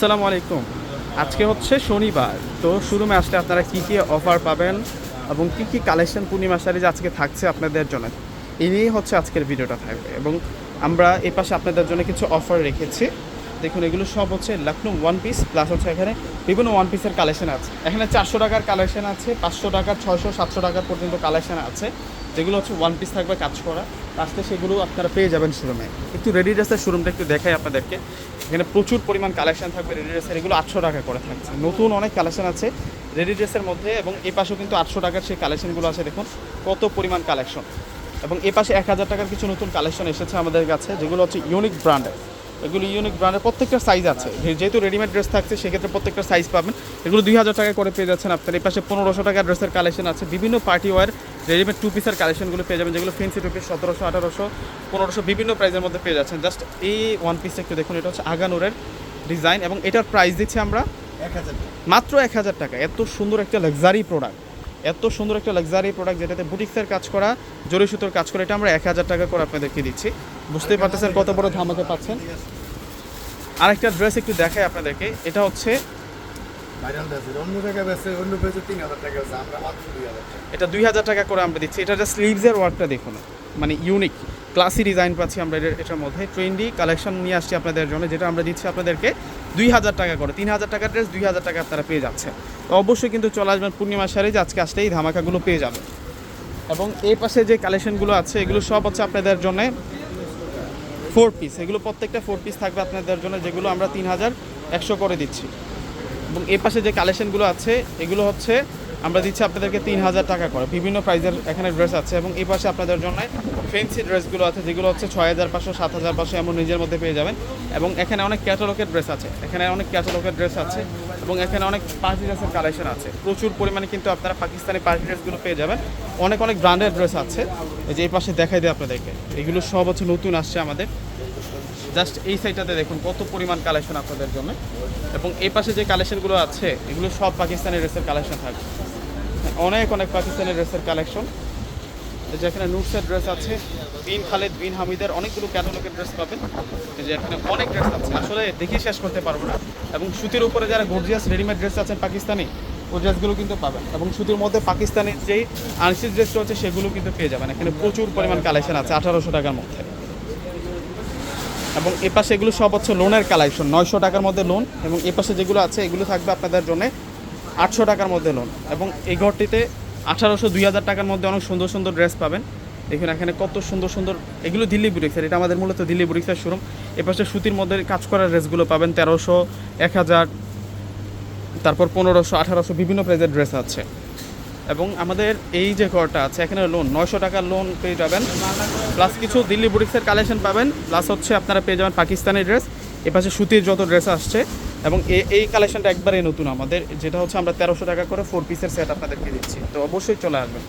আসসালামু আলাইকুম। আজকে হচ্ছে শনিবার, তো শোরুমে আসলে আপনারা কী কী অফার পাবেন এবং কী কী কালেকশন পূর্ণিমা শাড়ি আজকে থাকছে আপনাদের জন্য? এই নিয়েই হচ্ছে আজকের ভিডিওটা থাকবে এবং আমরা এ পাশে আপনাদের জন্য কিছু অফার রেখেছি। দেখুন, এগুলো সব হচ্ছে লখনৌ ওয়ান পিস প্লাস হচ্ছে এখানে বিভিন্ন ওয়ান পিসের কালেকশন আছে। এখানে চারশো টাকার কালেকশন আছে, পাঁচশো টাকার, ছয়শো, সাতশো টাকার পর্যন্ত কালেকশন আছে। যেগুলো হচ্ছে ওয়ান পিস থাকবে কাজ করা। আসলে সেগুলো আপনারা পেয়ে যাবেন শোরুমে একটু রেডি ড্রেসের শোরুমটা একটু দেখাই আপনাদেরকে। এখানে প্রচুর পরিমাণ কালেকশন থাকবে রেডি ড্রেসের এগুলো আটশো টাকা করে থাকছে। নতুন অনেক কালেকশন আছে রেডি ড্রেসের মধ্যে এবং এ পাশেও কিন্তু আটশো টাকার সেই কালেকশনগুলো আছে। দেখুন, কত পরিমাণ কালেকশন এবং এ পাশে এক হাজার টাকার কিছু নতুন কালেকশন এসেছে আমাদের কাছে, যেগুলো হচ্ছে ইউনিক ব্র্যান্ডের এগুলো ইউনিক ব্র্যান্ডের প্রত্যেকটা সাইজ আছে। যেহেতু রেডিমেড ড্রেস থাকছে সেক্ষেত্রে প্রত্যেকটা সাইজ পাবেন। এগুলো দুই হাজার টাকা করে পেয়ে যাচ্ছেন আপনার। এই পাশে পনেরোশো টাকার ড্রেসের কালেকশন আছে। বিভিন্ন পার্টি ওয়ার রেডিমেড টু পিসের কালেকশনগুলো পেয়ে যাবেন যেগুলো ফেন্সি টু পিস সতেরোশো আঠারোশো পনেরোশো বিভিন্ন প্রাইসের মধ্যে পেয়ে যাচ্ছেন। জাস্ট এই ওয়ান পিসটা একটু দেখুন এটা হচ্ছে আগানুরের ডিজাইন এবং এটার প্রাইস দিচ্ছি আমরা এক হাজার মাত্র এক হাজার টাকা। এত সুন্দর একটা লাক্সারি প্রোডাক্ট এত সুন্দর একটা লাক্সারি প্রোডাক্ট যেটাতে বুটিক্সের কাজ করা জরি সুতোর কাজ করা এটা আমরা এক হাজার টাকা করে আপনাদেরকে দিচ্ছি। বুঝতেই পারতেছেন কত বড় ধামাকে পাচ্ছেন? আরেকটা ড্রেস একটু দেখাই আপনাদেরকে এটা হচ্ছে এটা দুই হাজার টাকা। করে আমরা দিচ্ছি। এটা যে স্লিভসের ওয়ার্কটা দেখুন মানে ইউনিক ক্লাসি ডিজাইন পাচ্ছি আমরা এটার- মধ্যে। ট্রেন্ডি কালেকশন নিয়ে আসছি আপনাদের জন্য যেটা আমরা দিচ্ছি আপনাদেরকে দুই হাজার টাকা করে। তিন হাজার টাকার ড্রেস দুই হাজার টাকা আপনারা পেয়ে যাচ্ছেন। তো অবশ্যই কিন্তু চলে আসবেন পূর্ণিমা শাড়ি যে আজকে আসলে এই ধামাকাগুলো পেয়ে যাবেন। এবং এই পাশে যে কালেকশনগুলো আছে এগুলো সব হচ্ছে আপনাদের জন্য ফোর পিস এগুলো প্রত্যেকটা ফোর পিস থাকবে আপনাদের জন্য, যেগুলো আমরা তিন হাজার একশো করে দিচ্ছি। এবং এই পাশে যে কালেকশনগুলো আছে, এগুলো হচ্ছে, আমরা দিচ্ছি আপনাদেরকে তিন হাজার টাকা করে। বিভিন্ন প্রাইজের এখানে ড্রেস আছে, এবং এই পাশে আপনাদের জন্য ফেন্সি ড্রেসগুলো আছে, যেগুলো হচ্ছে ছয় হাজার পাঁচশো, সাত হাজার পাঁচশো, এমন নিজের মধ্যে পেয়ে যাবেন। এবং এখানে অনেক ক্যাটালগের ড্রেস আছে, এখানে অনেক ক্যাটালগের ড্রেস আছে, এবং এখানে অনেক পার্টি ড্রেসের কালেকশন আছে। প্রচুর পরিমাণে কিন্তু আপনারা পাকিস্তানি পার্টি ড্রেসগুলো পেয়ে যাবেন। অনেক অনেক ব্র্যান্ডের ড্রেস আছে। এই যে এই পাশে দেখাই দেয় আপনাদেরকে। এগুলো সব হচ্ছে নতুন আসছে আমাদের। জাস্ট এই সাইডটাতে দেখুন কত পরিমাণ কালেকশন আপনাদের জন্য। এবং এই পাশে যে কালেকশনগুলো আছে, এগুলো সব পাকিস্তানি ড্রেসের কালেকশন থাকবে। অনেক অনেক পাকিস্তানি ড্রেসের কালেকশন এই যে এখানে নুটসের ড্রেস আছে, বিন খালেদ, বিন হামিদের অনেকগুলো ক্যাটালগের ড্রেস পাবেন। এই যে এখানে অনেক ড্রেস আছে। আসলে দেখে শেষ করতে পারব না। এবং সুতির উপরে যারা গর্জিয়াস রেডিমেড ড্রেস আছেন পাকিস্তানি, ওই ড্রেসগুলো কিন্তু পাবেন। এবং সুতির মধ্যে পাকিস্তানের যেই আনসির ড্রেস রয়েছে, সেগুলো কিন্তু পেয়ে যাবেন। এখানে প্রচুর পরিমাণ কালেকশন আছে, আঠারোশো টাকার মধ্যে। এবং এ পাশে এগুলো সব হচ্ছে লোনের কালেকশন নয়শো টাকার মধ্যে লোন এবং এ পাশে যেগুলো আছে, এগুলো থাকবে আপনাদের জন্য আটশো টাকার মধ্যে লোন এবং এই ঘরটিতে আঠারোশো, দুই হাজার টাকার মধ্যে অনেক সুন্দর সুন্দর ড্রেস পাবেন। দেখুন এখানে কত সুন্দর সুন্দর, এগুলো দিল্লি বুটিক্সের এটা আমাদের মূলত দিল্লি বুটিক্সের শোরুম এ পাশে সুতির মধ্যে কাজ করা ড্রেসগুলো পাবেন, তেরোশো, এক হাজার, তারপর পনেরোশো, আঠারোশো বিভিন্ন প্রাইজের ড্রেস আছে। এবং আমাদের এই যে ঘরটা আছে, এখানে লোন নয়শো টাকার লোন পেয়ে যাবেন। প্লাস কিছু দিল্লি বুটিক্সের কালেকশন পাবেন। প্লাস হচ্ছে আপনারা পেয়ে যাবেন পাকিস্তানি ড্রেস এপাশে সুতির যত ড্রেস আসছে এবং এই কালেকশনটা একবারে নতুন আমাদের। যেটা হচ্ছে আমরা তেরোশো টাকা করে ফোর পিসের সেট আপনাদেরকে দিচ্ছি। তো অবশ্যই চলে আসবেন।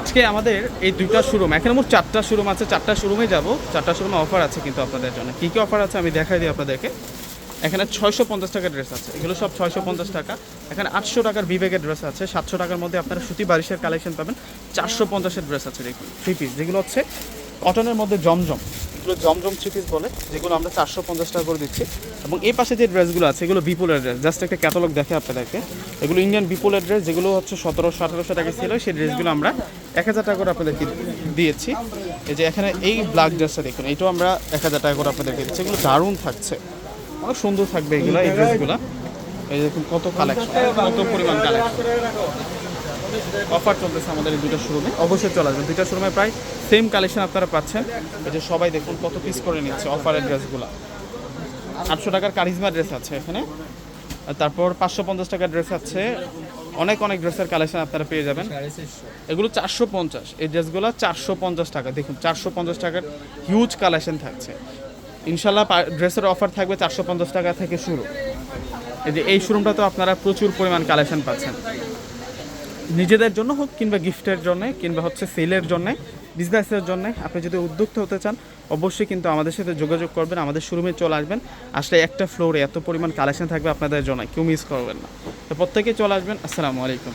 আজকে আমাদের এই দুইটা শোরুম এখানে মোট চারটা শোরুম আছে। চারটা শোরুমে যাব। চারটা শোরুমে অফার আছে কিন্তু আপনাদের জন্য। কী কী অফার আছে আমি দেখাই দিই আপনাদেরকে। এখানে ছয়শো পঞ্চাশ টাকার ড্রেস আছে। এগুলো সব ছয়শো পঞ্চাশ টাকা। এখানে আটশো টাকার বিবেকের ড্রেস আছে। সাতশো টাকার মধ্যে আপনারা সুতি বারিশের কালেকশন পাবেন। চারশো পঞ্চাশের ড্রেস আছে থ্রি পিস যেগুলো হচ্ছে কটনের মধ্যে জমজম। এগুলো জমজম থ্রি পিস বলে, যেগুলো আমরা চারশো পঞ্চাশ টাকা করে দিচ্ছি। এবং এই পাশে যে ড্রেসগুলো আছে, এগুলো বিপুলের ড্রেস। জাস্ট একটা ক্যাটালগ দেখে আপনাদেরকে। এগুলো ইন্ডিয়ান বিপুলের ড্রেস, যেগুলো হচ্ছে সতেরোশো আঠারোশো টাকা ছিল, সেই ড্রেসগুলো আমরা এক হাজার টাকা করে আপনাদেরকে দিয়েছি। এই যে এখানে এই ব্ল্যাক ড্রেসটা দেখুন, এটাও আমরা এক হাজার টাকা করে আপনাদেরকে দিচ্ছি। এগুলো দারুণ থাকছে। সুন্দর থাকবে এগুলো, এই ড্রেসগুলো। এই দেখুন কত কালেকশন কত পরিমাণ কালেকশন অফার চলতেছে আমাদের এই দুটো শোরুমে অবশ্যই চলে আসবেন। দুইটা শোরুমে প্রায় সেম কালেকশন আপনারা পাচ্ছেন। এই যে সবাই দেখুন কত পিস করে নিচ্ছে অফারের ড্রেসগুলো। আটশো টাকার কারিজমা ড্রেস আছে এখানে। তারপর পাঁচশো পঞ্চাশ টাকার ড্রেস আছে। অনেক অনেক ড্রেসের কালেকশন আপনারা পেয়ে যাবেন। এগুলো চারশো পঞ্চাশ। এই ড্রেসগুলো চারশো পঞ্চাশ টাকা। দেখুন, চারশো পঞ্চাশ টাকার হিউজ কালেকশন থাকছে। ইনশাল্লাহ ড্রেসের অফার থাকবে চারশো পঞ্চাশ টাকা থেকে শুরু। এই যে, এই শোরুমটাতেও আপনারা প্রচুর পরিমাণ কালেকশন পাচ্ছেন। নিজেদের জন্য হোক কিংবা গিফটের জন্য, কিংবা হচ্ছে সেলের জন্য বিজনেসের জন্য, আপনি যদি উদ্যোক্তা হতে চান, অবশ্যই কিন্তু আমাদের সাথে যোগাযোগ করবেন, আমাদের শোরুমে চলে আসবেন। আসলে একটা ফ্লোরে এত পরিমাণ কালেকশন থাকবে আপনাদের জন্য, কেউ মিস করবেন না। তো প্রত্যেকে চলে আসবেন, আসসালামু আলাইকুম।